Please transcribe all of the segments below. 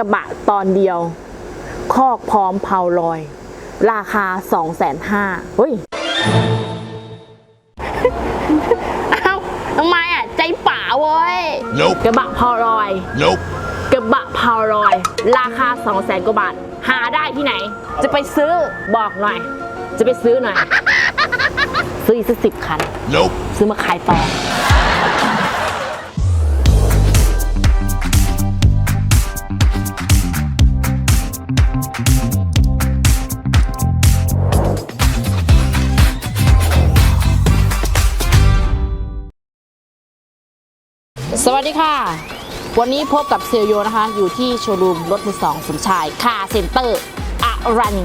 ระบะตอนเดียว คอกพร้อมเพาลอย ราคา 2 5 0 0 0เฮ้ยเอ้าทำไมอะ ใจป่าเว้ย Nope. กระบะเพาลอย Nope. กระบะเพาลอย ราคา 2 0 0 0 0 0กว่าบาท หาได้ที่ไหน จะไปซื้อบอกหน่อย จะไปซื้อหน่อย ซื้ออีกสักสิบคัน Nope. ซื้อมาขายต่อ สวัสดีค่ะ วันนี้พบกับเซลโยนะคะ อยู่ที่โชว์รูมรถมือสองสมชายคาเซ็นเตอร์อารัน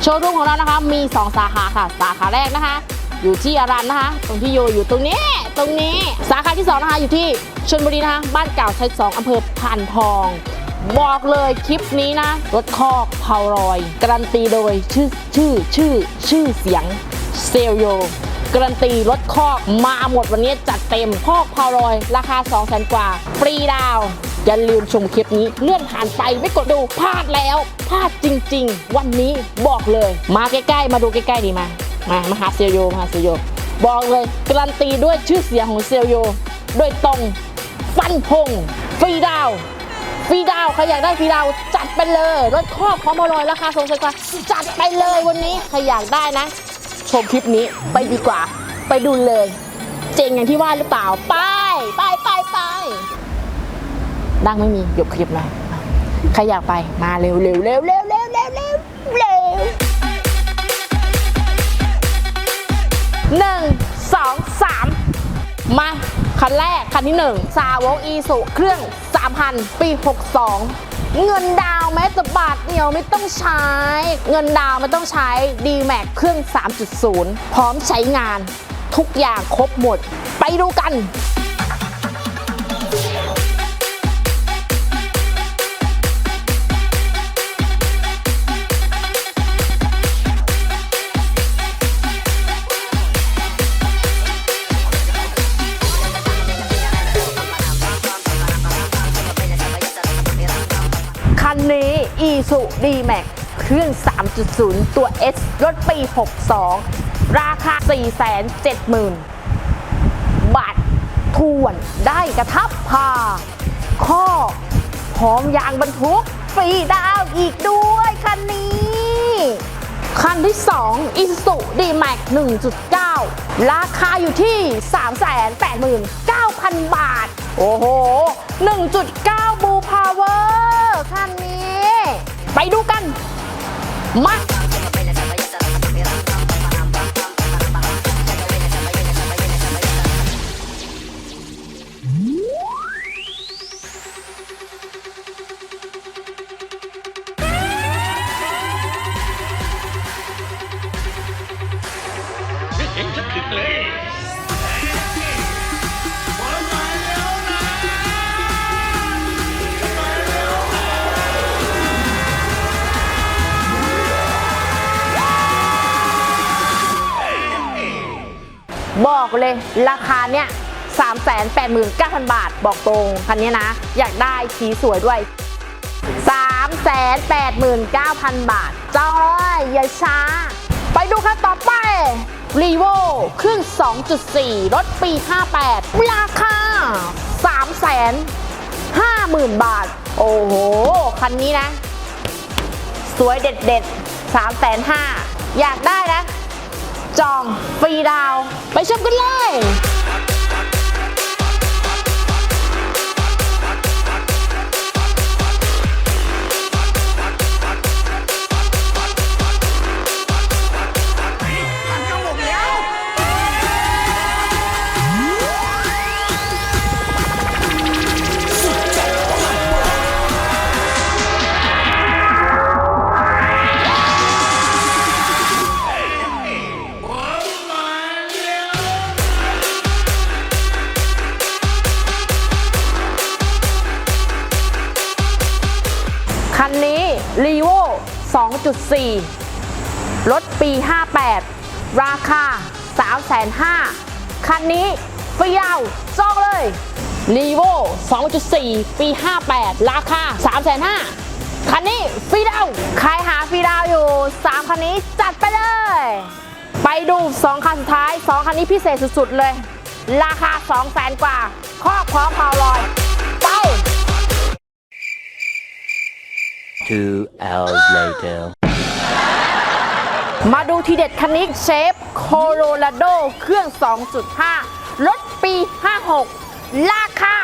โชว์รูมของเรานะคะ มี 2 สาขาค่ะ สาขาแรกนะคะ อยู่ที่อารันนะคะ ตรงที่โยอยู่ตรงนี้ ตรงนี้ สาขาที่ 2 นะคะ อยู่ที่ชลบุรีนะคะ บ้านเก่าชั้นสองอำเภอพานทอง บอกเลยคลิปนี้นะ รถคอกเผารอย การันตีโดยชื่อชื่อชื่อชื่อเสียงเซลโย การันตีรถคอกมาหมดวันนี้จัดเต็มคอกพาวลอย ราคา 2 0 0แสนกว่าฟรีดาวอย่าลืมชมคลิปนี้เลื่อนผ่านไปไม่กดดูพลาดแล้วพลาดจริง ๆ วันนี้บอกเลย มาใกล้ๆ มาดูใกล้ๆดีมามามาหาเซลโยมาหาเซลโยบอกเลยการันตีด้วยชื่อเสียงของเซลโยโดยตรงฟันพงฟรีดาวฟรีดาวใครอยากได้ฟรีดาวจัดไปเลยรถครอบพร้อมมาลอยราคาสองแสนกว่าจัดไปเลยวันนี้ใครอยากได้นะ ชมคลิปนี้ไปดีกว่า ไปดูเลย เจ๋งอย่างที่ว่าหรือเปล่า ไปไปไปไปดังไม่มีหยบขยับหน่อยใครอยากไปมาเร็วเร็วเร็วเร็วเร็วเร็วเร็วเร็วหนึ่งสองสามมาคันแรกคันที่1ซาวกอีสุเครื่อง 3,000 ปี 62 เงินดาว แม้แต่บาทเดียวไม่ต้องใช้ เงินดาวไม่ต้องใช้ d m a x เครื่อง 3.0 พร้อมใช้งาน ทุกอย่างครบหมด ไปดูกัน นี้ e s u d m a x เครื่อง 3.0 ตัว S รถปี 62 ราคา 470,000 บาททวนได้กระทับพา ข้อพร้อมยางบรรทุกฟรีดาวอีกด้วยคันนี้ คันที่ 2 i s u d m a x 1.9 ราคาอยู่ที่ 389,000 บาท โอ้โห 1.9 Blue Power คันนี้ ไปดูกัน มา บอกเลยราคาเนี้ย389,000 บาทบอกตรงคันนี้นะ อยากได้สีสวยด้วย 389,000 บาทจองเลยอย่าช้า ไปดูคันต่อไป r e v o เครื่อง 2.4 รถปี 58 ราคา 350,000 บาท โอ้โห คันนี้นะ สวยเด็ดเด็ดๆ350,000 อยากได้นะ จองฟรีดาว ไปชมกันเลย 2.4 รถปี 58 ราคา 3,500,000คันนี้ฟรีดาวจองเลย r e v o 2.4 ปี 58 ราคา 3,500,000คันนี้ฟรีดาวใครหาฟรีดาวอยู่ 3 คันนี้จัดไปเลย ไปดู 2 คันสุดท้าย 2 คันนี้พิเศษสุดๆเลย ราคา 2 0 0แสนกว่า ครอบพร้อมพาวลอย Two hours later. มาดูทีเด็ดคันนี้เชฟโคโลราโดเครื่อง 2.5 รถปี 56 ราคา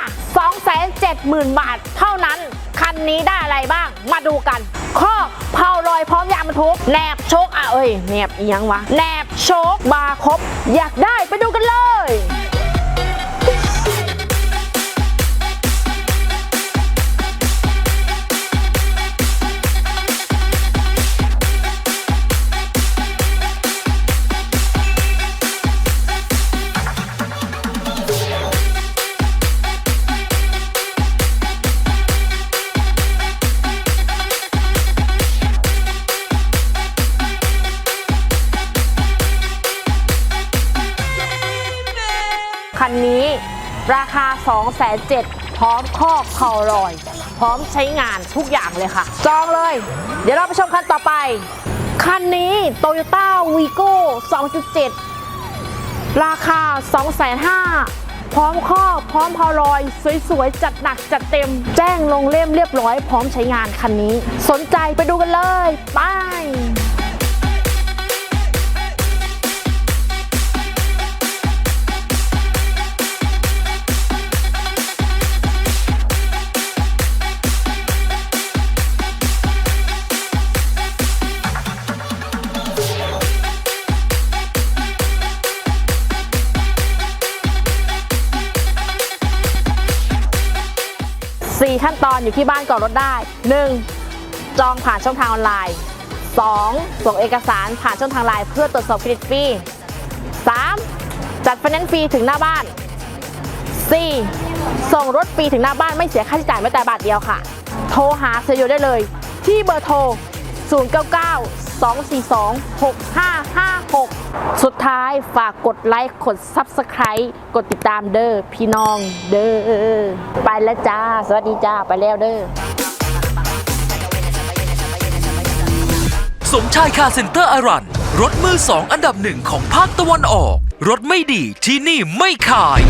270,000 บาทเท่านั้น คันนี้ได้อะไรบ้าง มาดูกัน ข้อเผาลอยพร้อมยางบรรทุกแหนบโชคอะเอ้ยแหนบเอียงวะแหนบโชคบาครบอยากได้ไปดูกันเลย ราคา 2 7 0 0 0พร้อมครอบเผาลอย พร้อมใช้งานทุกอย่างเลยค่ะ จองเลย เดี๋ยวเราไปชมคันต่อไป คันนี้ Toyota Vigo 2.7 ราคา 2,500พร้อมครอบพร้อมเผาลอย สวยๆ จัดหนักจัดเต็ม แจ้งลงเล่มเรียบร้อย พร้อมใช้งานคันนี้ สนใจไปดูกันเลย ไป ขั้นตอนอยู่ที่บ้านก่อนรถได้ 1. จองผ่านช่องทางออนไลน์ 2. ส่งเอกสารผ่านช่องทางไลน์เพื่อตรวจสอบเครดิตฟรี 3. จัดไฟแนนซ์ฟรีถึงหน้าบ้าน 4. ส่งรถฟรีถึงหน้าบ้านไม่เสียค่าใช้จ่ายแม้แต่บาทเดียวค่ะ โทรหาเซลล์ได้เลย ที่เบอร์โทร 099 242 6556 สุดท้ายฝากกดไลค์กด Subscribe กดติดตามเด้อพี่น้องเด้อไปแล้วจ้า สวัสดีจ้า ไปแล้วเด้อสมชายคาร์เซ็นเตอร์อารัน รถมือสองอันดับหนึ่งของภาคตะวันออก รถไม่ดีที่นี่ไม่ขาย